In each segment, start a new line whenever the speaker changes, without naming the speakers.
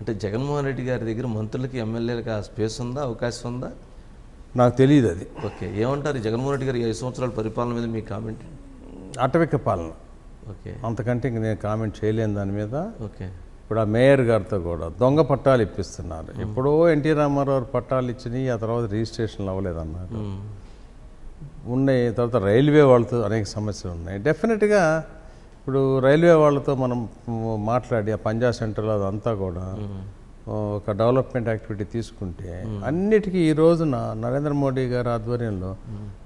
అంటే జగన్మోహన్ రెడ్డి గారి దగ్గర మంత్రులకి ఎమ్మెల్యేలకి ఆ స్పేస్ ఉందా అవకాశం ఉందా?
నాకు తెలియదు అది.
ఓకే. ఏమంటారు జగన్మోహన్ రెడ్డి గారి ఐదు సంవత్సరాల పరిపాలన మీద మీ కామెంట్?
అటవిక పాలన.
ఓకే.
అంతకంటే ఇంక నేను కామెంట్ చేయలేను దాని మీద.
ఓకే.
ఇప్పుడు ఆ మేయర్ గారితో కూడా దొంగ పట్టాలు ఇప్పిస్తున్నారు. ఎప్పుడో ఎన్టీ రామారావు పట్టాలు ఇచ్చినాయి ఆ తర్వాత రిజిస్ట్రేషన్లు అవ్వలేదన్నారు. ఉన్నాయి తర్వాత రైల్వే వాళ్ళతో అనేక సమస్యలు ఉన్నాయి. డెఫినెట్గా ఇప్పుడు రైల్వే వాళ్ళతో మనం మాట్లాడి ఆ పంజాబ్ సెంటర్లో అదంతా కూడా ఒక డెవలప్మెంట్ యాక్టివిటీ తీసుకుంటే అన్నిటికీ ఈ రోజున నరేంద్ర మోడీ గారి ఆధ్వర్యంలో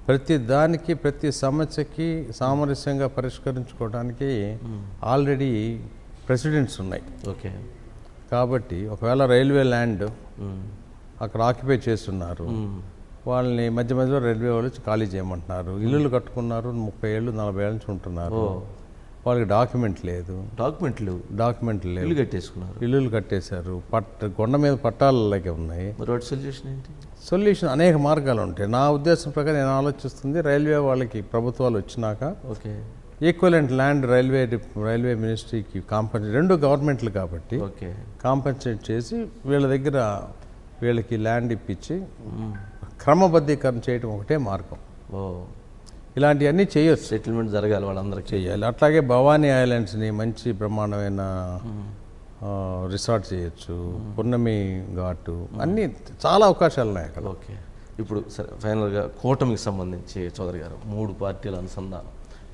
ప్రతి దానికి ప్రతి సమస్యకి సామరస్యంగా పరిష్కరించుకోవడానికి ఆల్రెడీ ప్రెసిడెంట్స్ ఉన్నాయి.
ఓకే.
కాబట్టి ఒకవేళ రైల్వే ల్యాండ్. అక్కడ ఆక్యుపై చేస్తున్నారు. వాళ్ళని మధ్య మధ్యలో రైల్వే వాళ్ళు ఖాళీ చేయమంటున్నారు. ఇల్లులు కట్టుకున్నారు ముప్పై ఏళ్ళు నలభై ఏళ్ళ నుంచి ఉంటున్నారు. వాళ్ళకి డాక్యుమెంట్ లేదు.
డాక్యుమెంట్లు
డాక్యుమెంట్ లేవు.
ఇల్లు కట్టేసుకున్నారు.
ఇల్లులు కట్టేశారు. పట్ట కొండ మీద పట్టాలకే ఉన్నాయి.
మరి వాటి సొల్యూషన్ ఏంటి?
సొల్యూషన్ అనేక మార్గాలు ఉంటాయి. నా ఉద్దేశం ప్రకారం నేను ఆలోచిస్తుంది రైల్వే వాళ్ళకి ప్రభుత్వాలు వచ్చినాక
okay.
Equivalent land railway railway మినిస్ట్రీకి కాంపన్సే రెండు గవర్నమెంట్లు కాబట్టి
ఓకే.
కాంపన్సేట్ చేసి వీళ్ళ దగ్గర వీళ్ళకి ల్యాండ్ ఇప్పించి. క్రమబద్ధీకరణ చేయడం ఒకటే మార్గం.
ఓ.
ఇలాంటివన్నీ చేయొచ్చు.
సెటిల్మెంట్ జరగాలి వాళ్ళందరికీ
చేయాలి. అట్లాగే భవానీ ఐలాండ్స్ని మంచి బ్రహ్మాండమైన రిసార్ట్ చేయొచ్చు. పున్నమి ఘాటు. అన్నీ చాలా అవకాశాలు ఉన్నాయి అక్కడ.
ఓకే. ఇప్పుడు సరే ఫైనల్గా కూటమికి సంబంధించి చౌదరి గారు మూడు పార్టీల అనుసంధానం.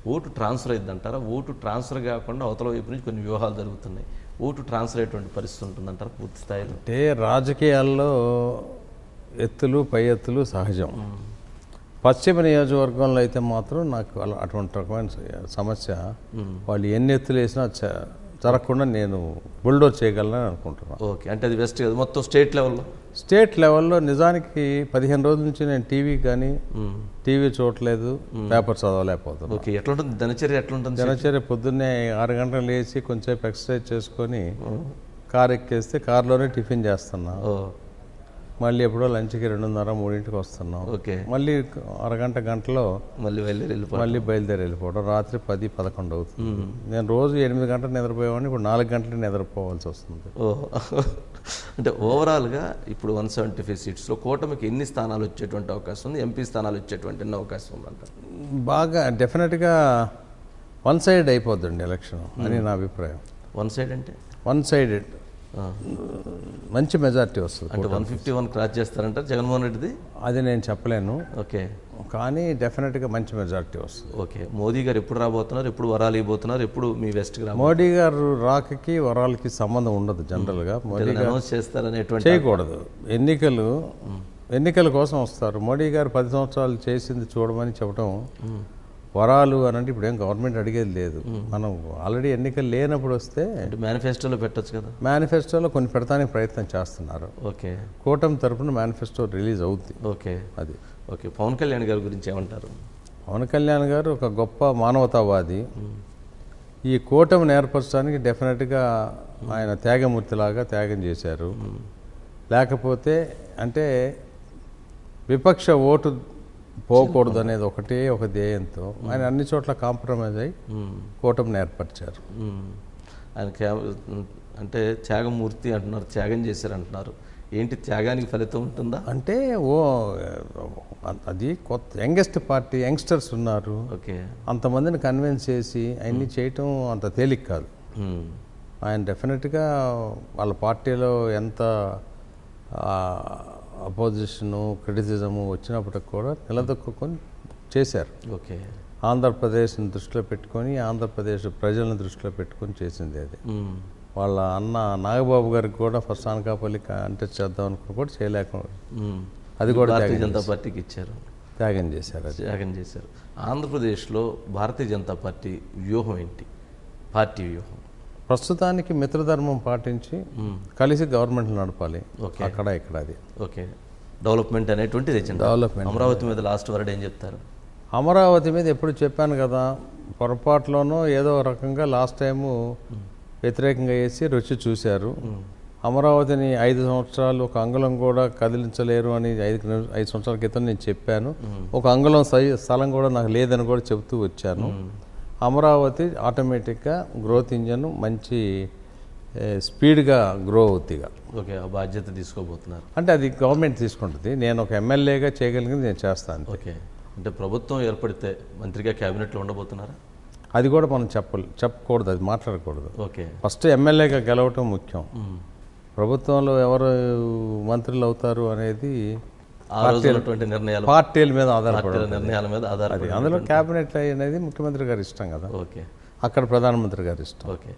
ఓటు ట్రాన్స్ఫర్ అయిందంటారా ఓటు ట్రాన్స్ఫర్ కాకుండా అవతల వైపు నుంచి కొన్ని వ్యూహాలు జరుగుతున్నాయి. ఓటు ట్రాన్స్ఫర్ అయ్యేటువంటి పరిస్థితి ఉంటుందంటారా పూర్తి స్థాయిలో?
అంటే రాజకీయాల్లో ఎత్తులు పై ఎత్తులు సహజం. పశ్చిమ నియోజకవర్గంలో అయితే మాత్రం నాకు అలా అటువంటి రకమైన సమస్య వాళ్ళు ఎన్ని ఎత్తులు వేసినా జరగకుండా నేను బుల్డోర్ చేయగలనని అనుకుంటున్నాను
ఓకే. అంటే అది వెస్ట్ కదా? మొత్తం స్టేట్ లెవెల్లో?
స్టేట్ లెవెల్లో నిజానికి పదిహేను రోజుల నుంచి నేను టీవీ కానీ టీవీ చూడలేదు పేపర్ చదవలేకపోతున్నాను
ఓకే. ఎట్లుంటుంది? దినచర్య ఎట్లుంటుంది
దినచర్య పొద్దున్నే ఆరు గంటలు లేచి కొంచెం ఎక్సర్సైజ్ చేసుకొని కార్ ఎక్కేస్తే కార్లోనే టిఫిన్ చేస్తున్నా. మళ్ళీ ఎప్పుడో లంచ్కి రెండున్నర మూడింటికి వస్తున్నాం.
ఓకే.
మళ్ళీ అరగంట గంటలో
మళ్ళీ వెళ్ళి వెళ్ళిపో
మళ్ళీ బయలుదేరి వెళ్ళిపోవడం రాత్రి పది పదకొండు అవుతుంది. నేను రోజు ఎనిమిది గంటలు నిద్రపోయేవాడిని ఇప్పుడు నాలుగు గంటలు నిద్రపోవాల్సి వస్తుంది.
ఓ అంటే ఓవరాల్గా ఇప్పుడు వన్ సెవెంటీ ఫైవ్ సీట్స్లో కూటమికి ఎన్ని స్థానాలు వచ్చేటువంటి అవకాశం ఉంది? ఎంపీ స్థానాలు వచ్చేటువంటి ఎన్ని అవకాశం ఉందంట
బాగా డెఫినెట్గా వన్ సైడ్ అయిపోద్దండి ఎలక్షన్ అని నా అభిప్రాయం.
వన్ సైడ్ అంటే?
One sided. మంచి మెజారిటీ వస్తుంది
అంటే వన్ ఫిఫ్టీ వన్ క్రాస్ చేస్తారంటారు జగన్మోహన్ రెడ్డిది?
అది నేను చెప్పలేను.
ఓకే.
కానీ డెఫినెట్గా మంచి మెజారిటీ వస్తుంది.
ఓకే. మోదీ గారు ఎప్పుడు రాబోతున్నారు? ఎప్పుడు వరాలు ఇవ్వబోతున్నారు? ఎప్పుడు మీ వెస్ట్కి రాబో
మోడీ గారు రాకకి వరాలకి సంబంధం ఉండదు జనరల్గా. మోడీ
అనౌన్స్ చేస్తారనేటువంటి
చేయకూడదు. ఎన్నికలు ఎన్నికల కోసం వస్తారు. మోడీ గారు పది సంవత్సరాలు చేసింది చూడమని చెప్పడం వరాలు అని అంటే ఇప్పుడు ఏం గవర్నమెంట్ అడిగేది లేదు. మనం ఆల్రెడీ ఎన్నికలు లేనప్పుడు వస్తే
మేనిఫెస్టోలో పెట్టొచ్చు కదా.
మేనిఫెస్టోలో కొన్ని పెడతానికి ప్రయత్నం చేస్తున్నారు.
ఓకే.
కూటమి తరపున మేనిఫెస్టో రిలీజ్ అవుద్ది.
ఓకే.
అది.
ఓకే. పవన్ కళ్యాణ్ గారి గురించి ఏమంటారు?
పవన్ కళ్యాణ్ గారు ఒక గొప్ప మానవతావాది. ఈ కూటమిని ఏర్పరచడానికి డెఫినెట్గా ఆయన త్యాగమూర్తిలాగా త్యాగం చేశారు. లేకపోతే అంటే విపక్ష ఓటు పోకూడదు అనేది ఒకటే ఒక ధ్యేయంతో. ఆయన అన్ని చోట్ల కాంప్రమైజ్ అయి
మ్మ్.
కూటమిని ఏర్పరిచారు.
ఆయన అంటే త్యాగమూర్తి అంటున్నారు త్యాగం చేశారు అంటున్నారు ఏంటి త్యాగానికి ఫలితం ఉంటుందా?
అంటే ఓ అది కొత్త యంగెస్ట్ పార్టీ యంగ్స్టర్స్ ఉన్నారు.
ఓకే.
అంతమందిని కన్విన్స్ చేసి అవన్నీ చేయటం అంత తేలిక కాదు. ఆయన డెఫినెట్గా వాళ్ళ పార్టీలో ఎంత అపోజిషను క్రిటిసిజము వచ్చినప్పటికి కూడా నిలదొక్కుని చేశారు.
ఓకే.
ఆంధ్రప్రదేశ్ని దృష్టిలో పెట్టుకొని ఆంధ్రప్రదేశ్ ప్రజలను దృష్టిలో పెట్టుకొని చేసింది అది. వాళ్ళ అన్న నాగబాబు గారికి కూడా ఫస్ట్ అనకాపల్లి కంటెస్ట్ చేద్దాం అనుకుని కూడా చేయలేకుండా
మ్మ్.
అది కూడా
భారతీయ జనతా పార్టీకి ఇచ్చారు.
త్యాగం చేశారు అది.
త్యాగం చేశారు. ఆంధ్రప్రదేశ్లో భారతీయ జనతా పార్టీ వ్యూహం ఏంటి? పార్టీ వ్యూహం.
ప్రస్తుతానికి మిత్రధర్మం పాటించి కలిసి గవర్నమెంట్ నడపాలి. అక్కడ ఇక్కడ అది.
ఓకే డెవలప్మెంట్ అనేటువంటిది
డెవలప్మెంట్
అమరావతి మీద లాస్ట్ వర్డ్ ఏం చెప్తారు?
అమరావతి మీద ఎప్పుడు చెప్పాను కదా పొరపాటులోనో ఏదో రకంగా లాస్ట్ టైము వ్యతిరేకంగా వేసి రుచి చూశారు. అమరావతిని ఐదు సంవత్సరాలు ఒక అంగుళం కూడా కదిలించలేరు అని ఐదు ఐదు సంవత్సరాల క్రితం నేను చెప్పాను. ఒక అంగుళం స్థలం కూడా నాకు లేదని కూడా చెబుతూ వచ్చాను. అమరావతి ఆటోమేటిక్గా గ్రోత్ ఇంజన్ మంచి స్పీడ్గా గ్రో అవుతాయిగా
ఓకే ఆ బాధ్యత తీసుకోబోతున్నారు.
అంటే అది గవర్నమెంట్ తీసుకుంటుంది. నేను ఒక ఎమ్మెల్యేగా చేయగలిగింది నేను చేస్తాను.
ఓకే అంటే ప్రభుత్వం ఏర్పడితే మంత్రిగా క్యాబినెట్లో ఉండబోతున్నారా?
అది కూడా మనం చెప్ప చెప్పకూడదు అది మాట్లాడకూడదు.
ఓకే.
ఫస్ట్ ఎమ్మెల్యేగా గెలవటం ముఖ్యం. ప్రభుత్వంలో ఎవరు మంత్రులు అవుతారు అనేది
నిర్ణయాలు
పార్టీల మీద ఆధారపడి
నిర్ణయాల మీద ఆధారపడి
అందులో క్యాబినెట్ అనేది ముఖ్యమంత్రి గారి ఇష్టం కదా.
ఓకే.
అక్కడ ప్రధానమంత్రి గారి ఇష్టం.
ఓకే.